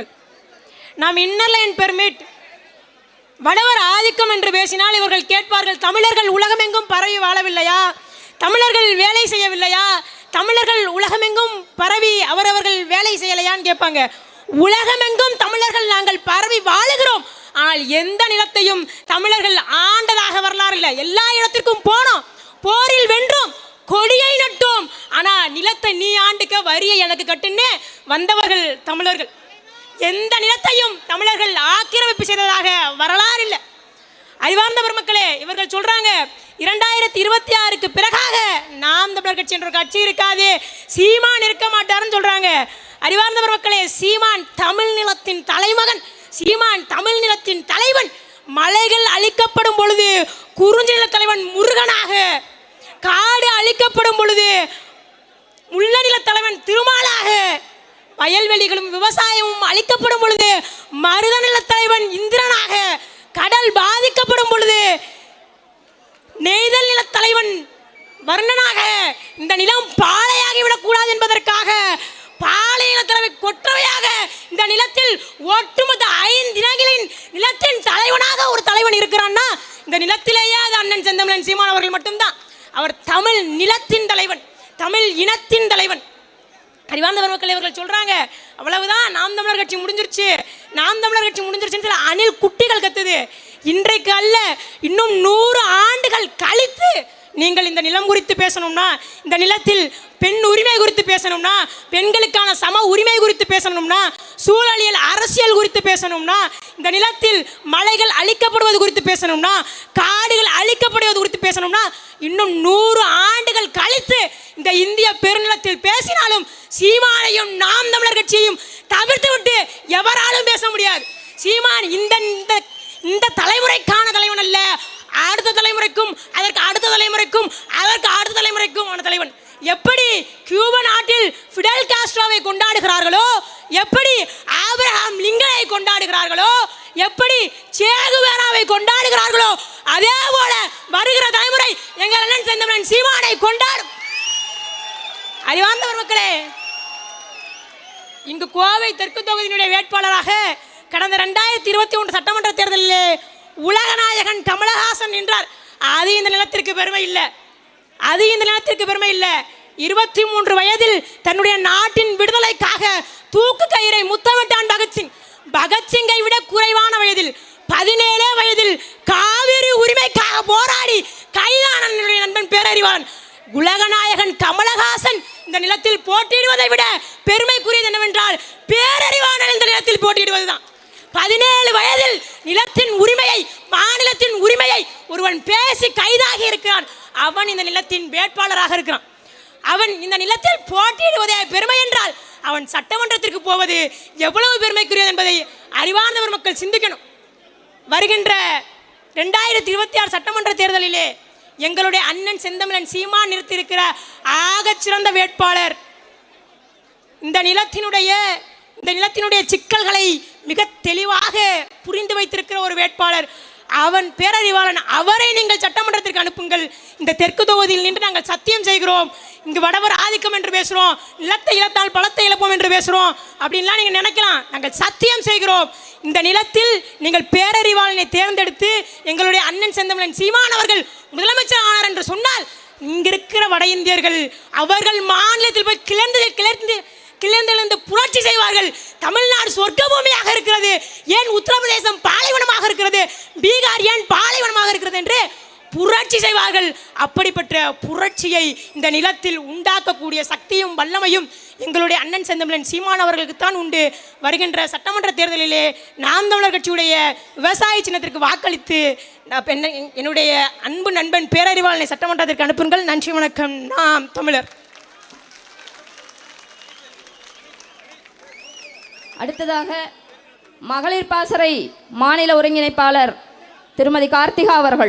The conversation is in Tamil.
பெருமக்கள் நாம் இன்னர்லைன் பெர்மிட். வடவர் ஆதிக்கம் என்று பேசினால் இவர்கள் கேட்பார்கள் தமிழர்கள் உலகமெங்கும் பரவி வாழவில்லையா? தமிழர்கள் வேலை செய்யவில்லையா? தமிழர்கள் உலகமெங்கும் பரவி அவரவர்கள் வேலை செய்யலையான்னு கேட்பாங்க. உலகமெங்கும் தமிழர்கள் நாங்கள் பரவி வாழுகிறோம். ஆனால் எந்த நிலத்தையும் தமிழர்கள் ஆண்டதாக வரலாறு இல்லை. எல்லா இடத்திற்கும் போனோம். போரில் வென்றோம். கொடியை நட்டோம். ஆனால் நிலத்தை நீ ஆண்டுக்க வரியை எனக்கு கட்டுன்னு வந்தவர்கள் தமிழர்கள். எந்த நிலத்தையும் தமிழர்கள் ஆக்கிரமிப்பு செய்ததாக வரலாறு இல்லை அறிவார்ந்த பெருமக்களே இவர்கள் சொல்றாங்க இரண்டாயிரத்தி இருபத்தி ஆறுக்கு பிறகாக நாம் தமிழர் கட்சி என்ற ஒரு கட்சி இருக்காது சீமான் இருக்க மாட்டாருன்னு சொல்றாங்க. அறிவார்ந்த பெருமக்களே சீமான் தமிழ் நிலத்தின் தலைமகன் சீமான் தமிழ் நிலத்தின் தலைவன். மலைகள் அழிக்கப்படும் பொழுது குறிஞ்சி நில தலைவன் முருகனாக காடு அழிக்கப்படும் பொழுது முள்ளநில தலைவன் திருமாலாக வயல்வெளிகளும் விவசாயமும் அழிக்கப்படும் பொழுது மருதநில தலைவன் இந்திரனாக கடல் பாதிக்கப்படும் பொழுது நெய்தல் நில தலைவன் வர்ணனாக இந்த நிலம் பாலையாகி விடக்கூடாது என்பதற்காக பாலை நிலத்தலைவை கொற்றவையாக இந்த நிலத்தில் ஒட்டுமொத்த ஐந்து இனங்களின் நிலத்தின் தலைவனாக ஒரு தலைவன் இருக்கிறான்னா இந்த நிலத்திலேயே அது அண்ணன் செந்தமிழன் சீமான் அவர்கள் மட்டும்தான். அவர் தமிழ் நிலத்தின் தலைவன் தமிழ் இனத்தின் தலைவன். அறிவார்ந்த பெருமக்கள் இவர்கள் சொல்றாங்க. அவ்வளவுதான் நாம் தமிழர் கட்சி முடிஞ்சிருச்சு. நாம் தமிழர் கட்சி முடிஞ்சிருச்சுன்னு சில அணில் குட்டிகள் கத்துது. இன்றைக்கு அல்ல இன்னும் நூறு ஆண்டுகள் கழித்து நீங்கள் இந்த நிலம் குறித்து பேசணும்னா இந்த நிலத்தில் பெண் உரிமை குறித்து பேசணும்னா பெண்களுக்கான சம உரிமை குறித்து பேசணும்னா சூழலியல் அரசியல் குறித்து பேசணும்னா இந்த நிலத்தில் மலைகள் அழிக்கப்படுவது குறித்து பேசணும்னா காடுகள் அழிக்கப்படுவது குறித்து பேசணும்னா இன்னும் நூறு ஆண்டுகள் கழித்து இந்த இந்திய பெருநிலத்தில் பேச எவராலும் பேச முடியாது. சீமான் இந்த இந்த இந்த தலைமுறைக்கான தலைவன் அல்ல. அடுத்த தலைமுறைக்கும் அதற்கு அடுத்த தலைமுறைக்கும் அதற்கு அடுத்த தலைமுறைக்கும் ஆன தலைவன். எப்படி கியூப நாட்டில் ஃபிடல் காஸ்ட்ரோவை கொண்டாடுகிறார்களோ எப்படி ஆபிரஹாம் லிங்கனை கொண்டாடுகிறார்களோ எப்படி சேகுவேராவை கொண்டாடுகிறார்களோ அதே போல வருகிற தலைமுறை எங்கள் அண்ணன் செந்தமன் சீமானை கொண்டாடும். அறிவார்ந்தவர் மக்களே இங்கு கோவை தெற்கு தொகுதியினுடைய வேட்பாளராக கடந்த ரெண்டாயிரத்தி இருபத்தி ஒன்று சட்டமன்ற தேர்தலிலே உலகநாயகன் கமலஹாசன் நின்றார். அது இந்த நிலத்திற்கு பெருமை இல்லை. அது இந்த நிலத்திற்கு பெருமை இல்லை. இருபத்தி மூன்று வயதில் தன்னுடைய நாட்டின் விடுதலைக்காக தூக்கு கயிறை முத்தமிட்டான் பகத்சிங் பகத்சிங்கை விட குறைவான வயதில் பதினேழே வயதில் காவிரி உரிமைக்காக போராடி கைதான நண்பன் பேரறிவான் உலகநாயகன் கமலஹாசன் இந்த நிலத்தில் போட்டியிடுவதை விட பெருமைக்குரியது என்னவென்றால் பேரறிவாளன் இந்த நிலத்தில் போட்டியிடுவதுதான். பதினேழு வயதில் நிலத்தின் உரிமையை மாநிலத்தின் உரிமையை ஒருவன் பேசி கைதாகி இருக்கிறான். அவன் இந்த நிலத்தின் வேட்பாளராக இருக்கிறான். அவன் இந்த நிலத்தில் போட்டியிடுவதே பெருமை என்றால் அவன் சட்டமன்றத்திற்கு போவது எவ்வளவு பெருமைக்குரியது என்பதை அறிவார்ந்தவர் மக்கள் சிந்திக்கணும். வருகின்ற ரெண்டாயிரத்தி இருபத்தி ஆறு சட்டமன்ற தேர்தலிலே எங்களுடைய அண்ணன் செந்தமிழன் சீமா நிறுத்தியிருக்கிற ஆக சிறந்த வேட்பாளர். இந்த நிலத்தினுடைய இந்த நிலத்தினுடைய சிக்கல்களை மிக தெளிவாக புரிந்து வைத்திருக்கிற ஒரு வேட்பாளர். அவன் பேரறிவாளன் அவரை நீங்கள் சட்டமன்றத்திற்கு அனுப்புங்கள். இந்த தெற்கு தொகுதியில் நின்று நாங்கள் சத்தியம் செய்கிறோம். இங்கு வடவர் ஆதிக்கம் என்று பேசுகிறோம் நிலத்தை இழத்தால் பலத்தை இழப்போம் என்று பேசுகிறோம் அப்படின்லாம் நீங்கள் நினைக்கலாம். நாங்கள் சத்தியம் செய்கிறோம். இந்த நிலத்தில் நீங்கள் பேரறிவாளனை தேர்ந்தெடுத்து எங்களுடைய அண்ணன் செந்தமிழன் சீமான் அவர்கள் முதலமைச்சர் ஆனார் என்று சொன்னால் இங்கிருக்கிற வட இந்தியர்கள் அவர்கள் மாநிலத்தில் போய் கிளர்ந்து கிளர்ந்து கிளர்ந்தெழுந்து புரட்சி செய்வார்கள். தமிழ்நாடு சொர்க்க பூமியாக இருக்கிறது. ஏன் உத்தரப்பிரதேசம் பாலைவனமாக இருக்கிறது? பீகார் ஏன் பாலைவனமாக இருக்கிறது என்று புரட்சி செய்வார்கள். அப்படிப்பட்ட புரட்சியை இந்த நிலத்தில் உண்டாக்கக்கூடிய சக்தியும் வல்லமையும் எங்களுடைய அண்ணன் செந்தமிழன் சீமான் அவர்களுக்குத்தான் உண்டு. வருகின்ற சட்டமன்ற தேர்தலிலே நாம் தமிழர் கட்சியுடைய விவசாய சின்னத்திற்கு வாக்களித்து நான் என்னுடைய அன்பு நண்பன் பேரறிவாளனை சட்டமன்றத்திற்கு அனுப்புங்கள். நன்றி வணக்கம். நாம் தமிழர். அடுத்ததாக மகளிர் பாசறை மாநில ஒருங்கிணைப்பாளர் திருமதி கார்த்திகா அவர்கள்.